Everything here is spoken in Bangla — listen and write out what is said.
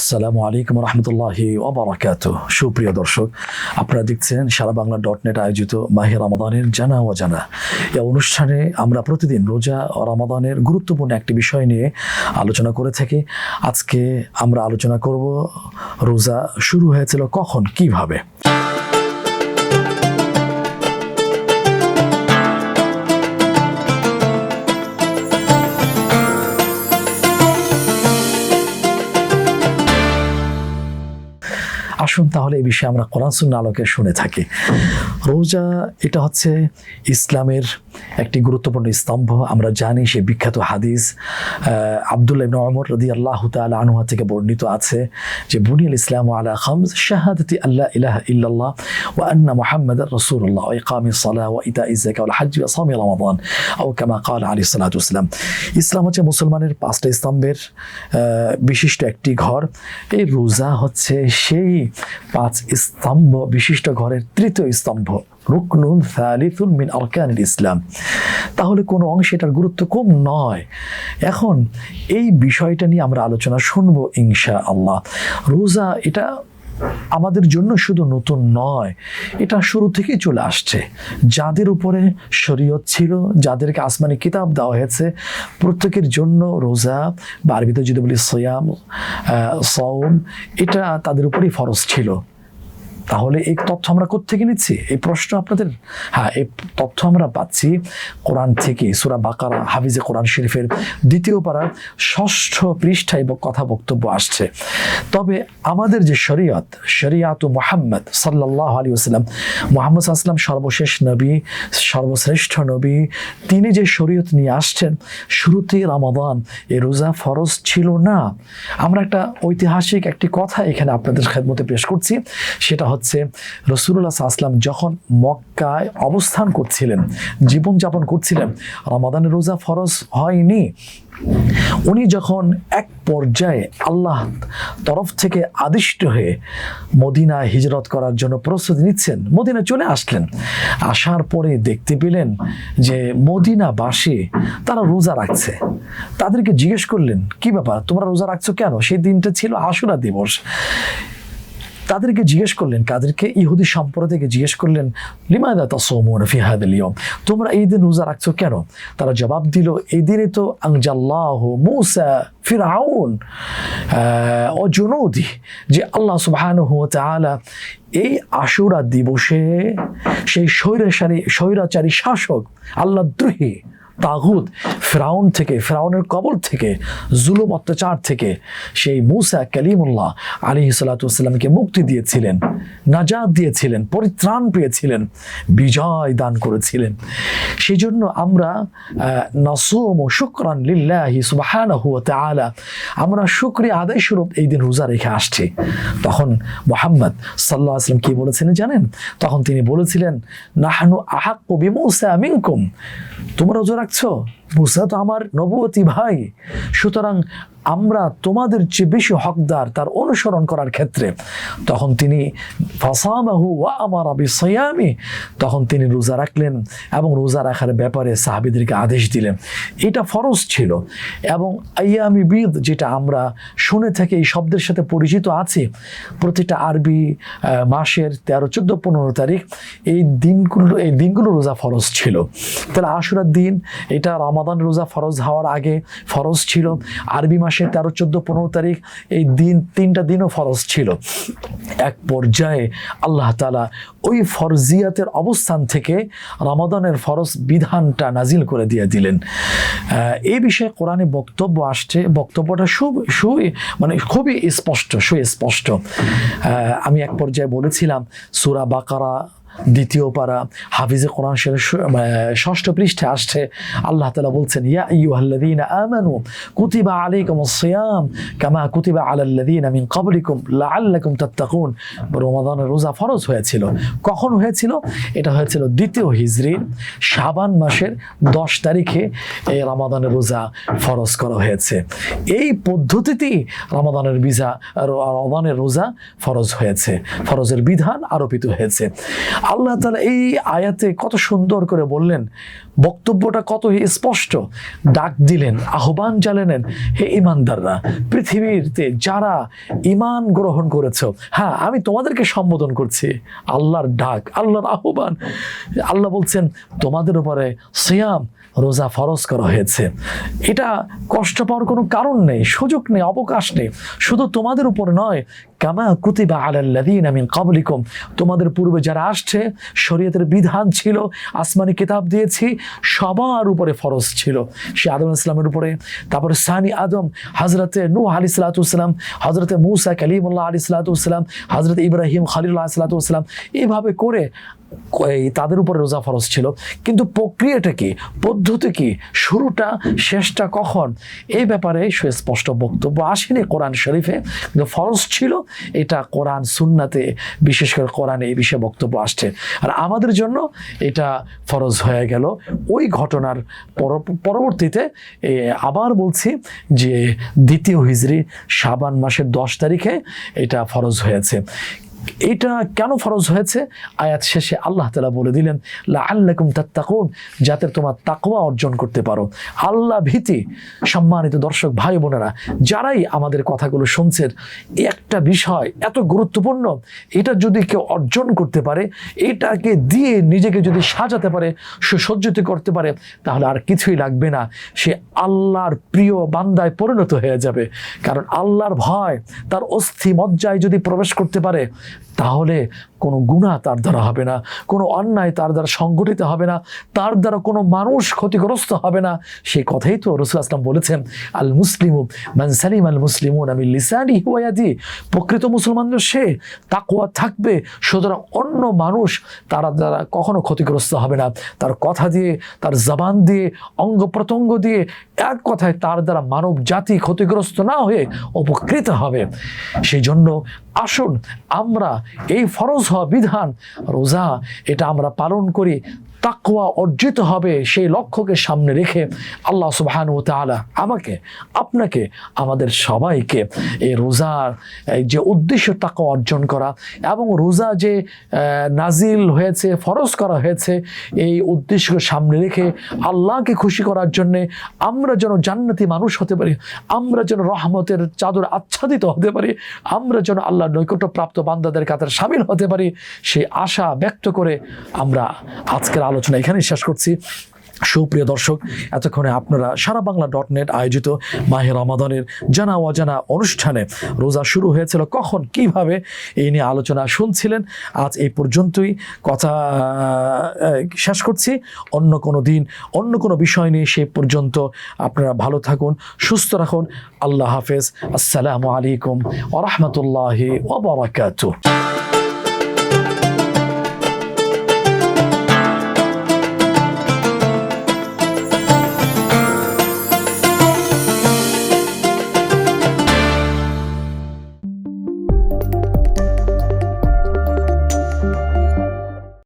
আসসালামু আলাইকুম রহমতুল্লাহি ওবরাকাত। সুপ্রিয় দর্শক, আপনারা দেখছেন সারা বাংলা ডট নেট আয়োজিত মাহের রমাদানের জানা ও জানা এই অনুষ্ঠানে আমরা প্রতিদিন রোজা ও রমাদানের গুরুত্বপূর্ণ একটি বিষয় নিয়ে আলোচনা করে থাকি। আজকে আমরা আলোচনা করব, রোজা শুরু হয়েছিল কখন, কীভাবে? আসুন তাহলে এই বিষয়ে আমরা কোরআন সুন্না আলোকে শুনে থাকি। রোজা এটা হচ্ছে ইসলামের একটি গুরুত্বপূর্ণ স্তম্ভ। আমরা জানি সে বিখ্যাত হাদিস আবদুল্লাহ ইবনে ওমর রদি আল্লাহ তাআলা আনহা থেকে বর্ণিত আছে যে, বুনিয়াল ইসলাম আলা খামস শাহাদাতি আল্লাহ ইলাহা ইল্লাল্লাহ ওয়া আন্না মুহাম্মাদার রাসূলুল্লাহ ওয়া ইকামিস সালাহ ওয়া ইতাইজ যাকাত ওয়াল হজ ওয়া সাওমি রমাদান। আও কামা ক্বাল আলাইহিস সালাতু ওয়াসসালাম ইসলাম হচ্ছে মুসলমানের পাঁচটা স্তম্ভের বিশিষ্ট একটি ঘর। এই রোজা হচ্ছে সেই পাঁচ স্তম্ভ, বিশিষ্ট ঘরের তৃতীয় স্তম্ভ, রুকনুন সালিসুন মিন ইসলাম। তাহলে কোনো অংশে এটার গুরুত্ব কম নয়। এখন এই বিষয়টা নিয়ে আমরা আলোচনা শুনব ইনশা আল্লাহ রোজা এটা আমাদের জন্য শুধু নতুন নয়, এটা শুরু থেকেই চলে আসছে। যাদের উপরে শরীয়ত ছিল, যাদেরকে আসমানি কিতাব দেওয়া হয়েছে, প্রত্যেকের জন্য রোজা বা আরবিতে যদি বলি সয়াম সওম, এটা তাদের উপরেই ফরজ ছিল। তাহলে এই তথ্য আমরা কোত্থেকে নিচ্ছি? এই প্রশ্ন আপনাদের? হ্যাঁ এই তথ্য আমরা পাচ্ছি কোরআন থেকে, সুরা বাকারা, হাফিজে কোরআন শরীফের দ্বিতীয় পাড়ার ষষ্ঠ পৃষ্ঠায় কথা বক্তব্য আসছে। তবে আমাদের যে শরীয়ত, শরিয়াত মোহাম্মদ সাল্লাহ আলী আসলাম মোহাম্মদ আসলাম সর্বশেষ নবী, সর্বশ্রেষ্ঠ নবী, তিনি যে শরীয়ত নিয়ে আসছেন শুরুতে রামাদান, এ রোজা ফরজ ছিল না। আমরা একটা ঐতিহাসিক একটি কথা এখানে আপনাদের খেদমতে পেশ করছি, সেটা হচ্ছে রসুল্লাহ আসলাম যখন মক্কায় অবস্থান করছিলেন, জীবনযাপন করছিলেন, রমাদানের রোজা ফরজ হয়নি, উনি যখন এক পর্যায়ে আল্লাহ তরফ থেকে আদিষ্ট হয়ে মদিনায় হিজরত করার জন্য প্রস্তুতি নিচ্ছেন, মদিনা চলে আসলেন। আসার পরে দেখতে পেলেন যে মদিনাবাসী তারা রোজা রাখছে। তাদেরকে জিজ্ঞেস করলেন, কি ব্যাপার? তোমরা রোজা রাখছো কেন? সেই দিনটা ছিল আশুরা দিবস। তাদেরকে জিজ্ঞেস করলেন, কাদেরকে? ইহুদি সম্প্রদায়কে জিজ্ঞেস করলেন, লিমাদা তাসৌমুন ফি তোমরা এই দিন রোজা রাখছো কেন? তারা জবাব দিল, এই দিনে তো আনজাল্লাহ মুসা ফিরাউন ও জুনুদি, যে আল্লাহ সুবহানাহু ওয়া তাআলা এই আশুরা দিবসে সেই স্বৈরাচারী স্বৈরাচারী শাসক, আল্লাহ তাগুদ ফেরাউন থেকে, ফেরাউনের কবল থেকে, জুলুম, অত্যাচার থেকে সেই মুসা কালিমুল্লাহ আলী সালাতামকে মুক্তি দিয়েছিলেন নাজাদ দিয়েছিলেন, পরিত্রাণ পেয়েছিলেন, বিজয় দান করেছিলেন। সেই জন্য আমরা নাসুম ও শুক্রান লিল্লাহি সুবাহানাহু ওয়া তাআলা, আমরা শুকরিয়া আদায় স্বরূপ এই দিন রোজা রেখে আসছি। তখন মোহাম্মদ সাল্লাহ আসলাম কি বলেছিলেন জানেন? তখন তিনি বলেছিলেন, নাহানু আহাক কবি মৌসা মিনকুম, তোমরা রোজা রাখছো? মুসা তো আমার নবতী ভাই। সুতরাং আমরা তোমাদের চেয়ে বেশি হকদার তার অনুসরণ করার ক্ষেত্রে। তখন তিনি ফাসামাহু ওয়া আমার আবি সয়ামি তখন তিনি রোজা রাখলেন এবং রোজা রাখার ব্যাপারে সাহাবিদেরকে আদেশ দিলেন। এটা ফরজ ছিল এবং আইয়ামি বিদ, যেটা আমরা শুনে থাকি এই শব্দের সাথে পরিচিত আছি, প্রতিটা আরবি মাসের তেরো, চোদ্দ, পনেরো তারিখ, এই দিনগুলো এই দিনগুলো রোজা ফরজ ছিল। তাহলে আশুরার দিন, এটা রমাদান রোজা ফরজ হওয়ার আগে ফরজ ছিল। আরবি মাসের তেরো, চোদ্দ, পনেরো তারিখ এই দিন, তিনটা দিনও ফরজ ছিল। এক পর্যায়ে আল্লাহ তালা ওই ফরজিয়াতের অবস্থান থেকে রমাদানের ফরজ বিধানটা নাজিল করে দিয়ে দিলেন। এই বিষয়ে কোরআনে বক্তব্য আসছে, বক্তব্যটা সু সু মানে খুবই স্পষ্ট, সুস্পষ্ট। আমি এক পর্যায়ে বলেছিলাম, সুরা বাকারা দ্বিতীয় পারা হাফিজে কোরআন শরীফ ষষ্ঠ পৃষ্ঠে আসছে। আল্লাহ তালা বলছেন, ইয়া আইয়ুহাল্লাযীনা আমানু কুতিবা আলাইকুমুস সিয়াম কামা কুতিবা আলাল্লাযীনা মিন ক্বাবলিকুম লাআল্লাকুম তাত্তাকুন। রমাদানের রোজা ফরজ হয়েছিল। কখন হয়েছিল? এটা হয়েছিল দ্বিতীয় হিজরির শাবান মাসের দশ তারিখে এই রমাদানের রোজা ফরজ করা হয়েছে। এই পদ্ধতিতেই রমাদানের বিজা রমাদানের রোজা ফরজ হয়েছে। ফরজের বিধান আরোপিত হয়েছে। আল্লাহ তালা এই আয়াতে কত সুন্দর করে বললেন, বক্তব্যটা কত স্পষ্ট। ডাক দিলেন, আহ্বান জানালেন, হে ইমানদাররা পৃথিবীতে যারা ইমান গ্রহণ করেছ হ্যাঁ আমি তোমাদেরকে সম্বোধন করছি, আল্লাহর ডাক, আল্লাহর আহ্বান। আল্লাহ বলছেন, তোমাদের উপরে সিয়াম, রোজা ফরজ করা হয়েছে। এটা কষ্ট পাওয়ার কোনো কারণ নেই, সুযোগ নেই, অবকাশ নেই। শুধু তোমাদের উপর নয় কামা কুতিবা আলাল্লাদিন আমিন কাবলিকুম তোমাদের পূর্বে যারা আসছে, শরীয়তের বিধান ছিল, আসমানি কিতাব দিয়েছি, সবার উপরে ফরজ ছিল। সে আদম ইসলামের উপরে, তারপরে সানি আদম হজরতে নূ আলি সালাতাম হজরতে মুসা কালিমুল্লাহ আলি সালাতাম হজরত ইব্রাহিম খালিল্লাহ সালাতাম এইভাবে করে তাদের উপরে রোজা ফরজ ছিল। কিন্তু প্রক্রিয়াটা কি? পদ্ধতি কি? শুরুটা, শেষটা কখন? এই ব্যাপারে সুস্পষ্ট বক্তব্য আসেনি কোরআন শরীফে। কিন্তু ফরজ ছিল এটা কোরআন, সুন্নাতে বিশেষ করে কোরআনে এই বিষয়ে বক্তব্য আসছে। আর আমাদের জন্য এটা ফরজ হয়ে গেল। ওই ঘটনার পর- পরবর্তীতে আবার বলছি যে দ্বিতীয় হিজড়ি শাবান মাসের দশ তারিখে এটা ফরজ হয়েছে। এটা কেন ফরজ হয়েছে? আয়াত শেষে আল্লাহ তালা বলে দিলেন আল্লাকুম তাত্তাকুন যাতে তোমার তাকওয়া অর্জন করতে পারো। আল্লাহ ভীতি, সম্মানিত দর্শক ভাই বোনেরা, যারাই আমাদের কথাগুলো শুনছেন, একটা বিষয় এত গুরুত্বপূর্ণ, এটা যদি কেউ অর্জন করতে পারে, এটাকে দিয়ে নিজেকে যদি সাজাতে পারে, সুসজ্জিত করতে পারে, তাহলে আর কিছুই লাগবে না। সে আল্লাহর প্রিয় বান্দায় পরিণত হয়ে যাবে। কারণ আল্লাহর ভয়, তার অস্থি মজ্জায় যদি প্রবেশ করতে পারে তাহলে কোনো গুণা তার দ্বারা হবে না, কোনো অন্যায় তার দ্বারা সংগঠিত হবে না, তার দ্বারা কোনো মানুষ ক্ষতিগ্রস্ত হবে না। সেই কথাই তো রসুল আসলাম বলেছেন, আল মুসলিম, মান সালিম আল মুসলিম আমি লিসানি হুয়াদি প্রকৃত মুসলমানদের সে তাকুয়া থাকবে, সুতরাং অন্য মানুষ তারা দ্বারা কখনো ক্ষতিগ্রস্ত হবে না। তার কথা দিয়ে, তার জবান দিয়ে, অঙ্গ প্রত্যঙ্গ দিয়ে এক কথায় তার দ্বারা মানব জাতি ক্ষতিগ্রস্ত না হয়ে উপকৃত হবে। সেই জন্য আসুন আমরা এই ফরজ হওয়া বিধান, রোজা, এটা আমরা পালন করি। তাকওয়া অর্জিত হবে সেই লক্ষ্যকে সামনে রেখে আল্লাহ সুবহান ও তাআলা আমাকে, আপনাকে, আমাদের সবাইকে এই রোজার যে উদ্দেশ্য তাকওয়া অর্জন করা এবং রোজা যে নাজিল হয়েছে, ফরজ করা হয়েছে, এই উদ্দেশ্যকে সামনে রেখে আল্লাহকে খুশি করার জন্যে আমরা যেন জান্নাতি মানুষ হতে পারি, আমরা যেন রহমতের চাদর আচ্ছাদিত হতে পারি, আমরা যেন আল্লাহ নৈকট্যপ্রাপ্ত বান্দাদের কাতার সামিল হতে পারি, সেই আশা ব্যক্ত করে আমরা আজকের আলোচনা এখানেই শেষ করছি। সুপ্রিয় দর্শক, এতক্ষণে আপনারা সারা বাংলা ডট নেট আয়োজিত মাহে রমাদানের জানা অজানা অনুষ্ঠানে রোজা শুরু হয়েছিল। কখন, কীভাবে, এই নিয়ে আলোচনা শুনছিলেন। আজ এই পর্যন্তই। কথা শেষ করছি। অন্য কোনো দিন, অন্য কোনো বিষয় নিয়ে সে পর্যন্ত আপনারা ভালো থাকুন, সুস্থ রাখুন। আল্লাহ হাফেজ। আসসালামু আলাইকুম ওরহমতুল্লাহি ওবরাকাতুহ